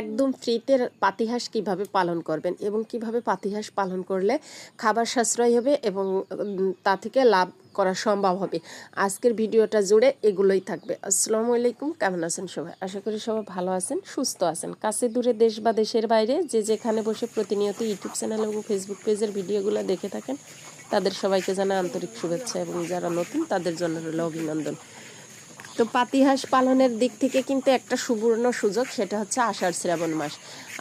একদম ফ্রিতে পাতিহাঁস কীভাবে পালন করবেন এবং কীভাবে পাতিহাঁস পালন করলে খাবার সাশ্রয় হবে এবং তা থেকে লাভ করা সম্ভব হবে। আজকের ভিডিওটা জুড়ে এগুলোই থাকবে। আসসালামু আলাইকুম, কেমন আছেন সবাই? আশা করি সবাই ভালো আছেন, সুস্থ আছেন। কাছে দূরে দেশ বা দেশের বাইরে যে যেখানে বসে প্রতিনিয়ত ইউটিউব চ্যানেল এবং ফেসবুক পেজের ভিডিওগুলো দেখে থাকেন, তাদের সবাইকে জানা আন্তরিক শুভেচ্ছা এবং যারা নতুন তাদের জন্য রইল অভিনন্দন। তো পাতিহাঁস পালনের দিক থেকে কিন্তু একটা সুবর্ণ সুযোগ, সেটা হচ্ছে আষাঢ় শ্রাবণ মাস।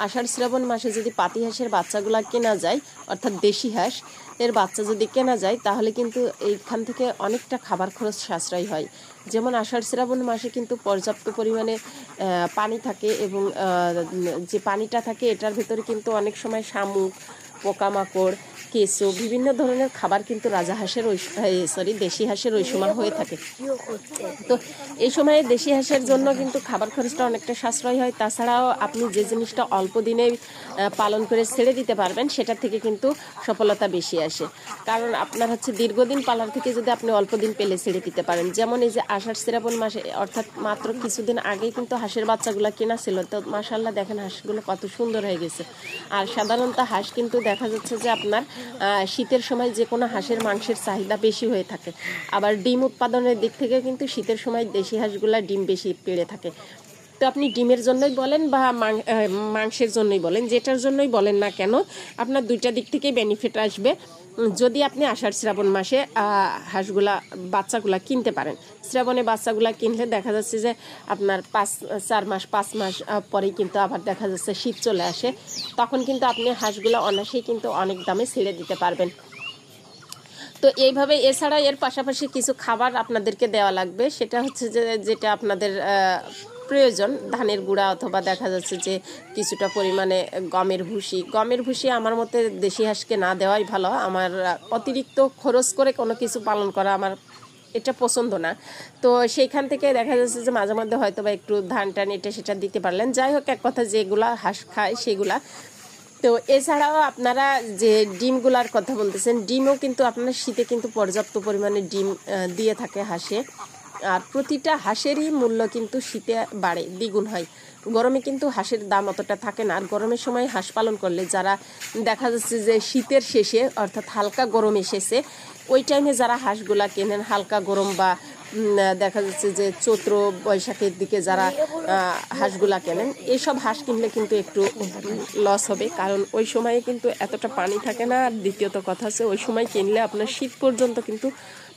আষাঢ় শ্রাবণ মাসে যদি পাতিহাঁসের বাচ্চাগুলা কেনা যায়, অর্থাৎ দেশি হাঁস, এর বাচ্চা যদি কেনা যায়, তাহলে কিন্তু এইখান থেকে অনেকটা খাবার খরচ সাশ্রয় হয়। যেমন আষাঢ় শ্রাবণ মাসে কিন্তু পর্যাপ্ত পরিমাণে পানি থাকে এবং যে পানিটা থাকে, এটার ভিতরে কিন্তু অনেক সময় শামুক, পোকামাকড় কেঁচো বিভিন্ন ধরনের খাবার কিন্তু রাজা হাঁসের ওই সরি দেশি হাঁসের ওই সময় হয়ে থাকে। তো এই সময়ে দেশি হাঁসের জন্য কিন্তু খাবার খরচটা অনেকটা সাশ্রয় হয়। তাছাড়াও আপনি যে জিনিসটা অল্প দিনে পালন করে ছেড়ে দিতে পারবেন, সেটা থেকে কিন্তু সফলতা বেশি আসে। কারণ আপনার হচ্ছে দীর্ঘদিন পালার থেকে যদি আপনি অল্প দিন পেলে ছেড়ে দিতে পারেন। যেমন এই যে আষাঢ় শ্রাবণ মাসে, অর্থাৎ মাত্র কিছুদিন আগেই কিন্তু হাঁসের বাচ্চাগুলো কেনা ছিল। তো মাসাল্লাহ দেখেন হাঁসগুলো কত সুন্দর হয়ে গেছে। আর সাধারণত হাঁস কিন্তু দেখা যাচ্ছে যে আপনার শীতের সময় যে কোনো হাঁসের মাংসের চাহিদা বেশি হয়ে থাকে। আবার ডিম উৎপাদনের দিক থেকে কিন্তু শীতের সময় দেশি হাঁসগুলা ডিম বেশি পেড়ে থাকে। তো আপনি ডিমের জন্যই বলেন বা মাংসের জন্যই বলেন, যেটার জন্যই বলেন না কেন, আপনার দুইটা দিক থেকেই বেনিফিট আসবে। যদি আপনি আষাঢ় শ্রাবণ মাসে হাঁসগুলা, বাচ্চাগুলা কিনতে পারেন। শ্রাবণে বাচ্চাগুলা কিনলে দেখা যাচ্ছে যে আপনার পাঁচ, চার মাস, পাঁচ মাস পরেই কিন্তু আবার দেখা যাচ্ছে শীত চলে আসে। তখন কিন্তু আপনি হাঁসগুলা অনায়াসেই কিন্তু অনেক দামে ছেড়ে দিতে পারবেন। তো এইভাবে এছাড়া এর পাশাপাশি কিছু খাবার আপনাদেরকে দেওয়া লাগবে। সেটা হচ্ছে যে, যেটা আপনাদের প্রয়োজন ধানের গুঁড়া অথবা দেখা যাচ্ছে যে কিছুটা পরিমাণে গমের ভুসি। গমের ভুসি আমার মতে দেশি হাঁসকে না দেওয়াই ভালো। আমার অতিরিক্ত খরচ করে কোনো কিছু পালন করা আমার এটা পছন্দ না। তো সেইখান থেকে দেখা যাচ্ছে যে মাঝে মধ্যে হয়তো বা একটু ধান টান এটা সেটা দিতে পারলেন। যাই হোক, এক কথা যেগুলা হাঁস খায় সেগুলা। তো এছাড়াও আপনারা যে ডিমগুলার কথা বলতেছেন, ডিমও কিন্তু আপনার শীতে কিন্তু পর্যাপ্ত পরিমাণে ডিম দিয়ে থাকে হাঁসে। আর প্রতিটা হাঁসেরই মূল্য কিন্তু শীতে বাড়ে, দ্বিগুণ হয়। গরমে কিন্তু হাঁসের দাম অতটা থাকে না। আর গরমের সময় হাঁস পালন করলে যারা দেখা যাচ্ছে যে শীতের শেষে, অর্থাৎ হালকা গরম এসেছে, ওই টাইমে যারা হাঁসগুলা কেনেন, হালকা গরম বা দেখা যাচ্ছে যে চৈত্র বৈশাখের দিকে যারা হাঁসগুলা কেনেন এইসব হাঁস কিনলে কিন্তু একটু লস হবে। কারণ ওই সময়ে কিন্তু এতটা পানি থাকে না। আর দ্বিতীয়ত কথা আছে ওই সময় কিনলে আপনার শীত পর্যন্ত কিন্তু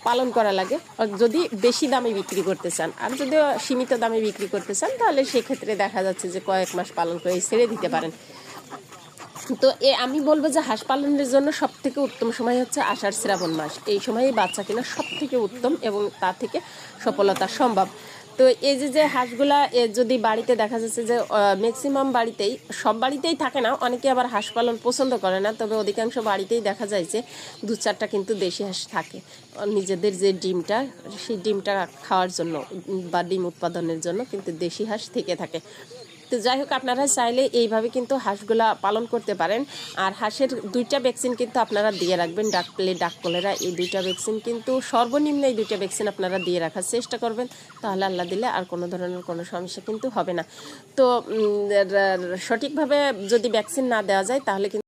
পালন করা লাগে। যদি বেশি দামে বিক্রি করতে চান, আর যদি সীমিত দামে বিক্রি করতে চান, তাহলে সেক্ষেত্রে দেখা যাচ্ছে যে কয়েক মাস পালন করে ছেড়ে দিতে পারেন। তো এ, আমি বলব যে হাঁস পালনের জন্য সব থেকে উত্তম সময় হচ্ছে আষাঢ় শ্রাবণ মাস। এই সময়ে বাচ্চা কেনা সব থেকে উত্তম এবং তা থেকে সফলতা সম্ভব। তো এই যে যে হাঁসগুলা যদি বাড়িতে দেখা যাচ্ছে যে ম্যাক্সিমাম বাড়িতেই, সব বাড়িতেই থাকে না, অনেকে আবার হাঁস পালন পছন্দ করে না, তবে অধিকাংশ বাড়িতেই দেখা যায় যে দু চারটা কিন্তু দেশি হাঁস থাকে। নিজেদের যে ডিমটা, সেই ডিমটা খাওয়ার জন্য বা ডিম উৎপাদনের জন্য কিন্তু দেশি হাঁস থেকে থাকে। তো যাই হোক, আপনারা চাইলে এইভাবে কিন্তু হাঁসগুলা পালন করতে পারেন। আর হাঁসের দুইটা ভ্যাকসিন কিন্তু আপনারা দিয়ে রাখবেন। ডাক প্লে ডাক কলেরা, এই দুইটা ভ্যাকসিন কিন্তু সর্বনিম্ন এই দুইটা ভ্যাকসিন আপনারা দিয়ে রাখার চেষ্টা করবেন। তাহলে আল্লাহ দিলে আর কোনো ধরনের কোনো সমস্যা কিন্তু হবে না। তো সঠিকভাবে যদি ভ্যাকসিন না দেওয়া যায়, তাহলে কিন্তু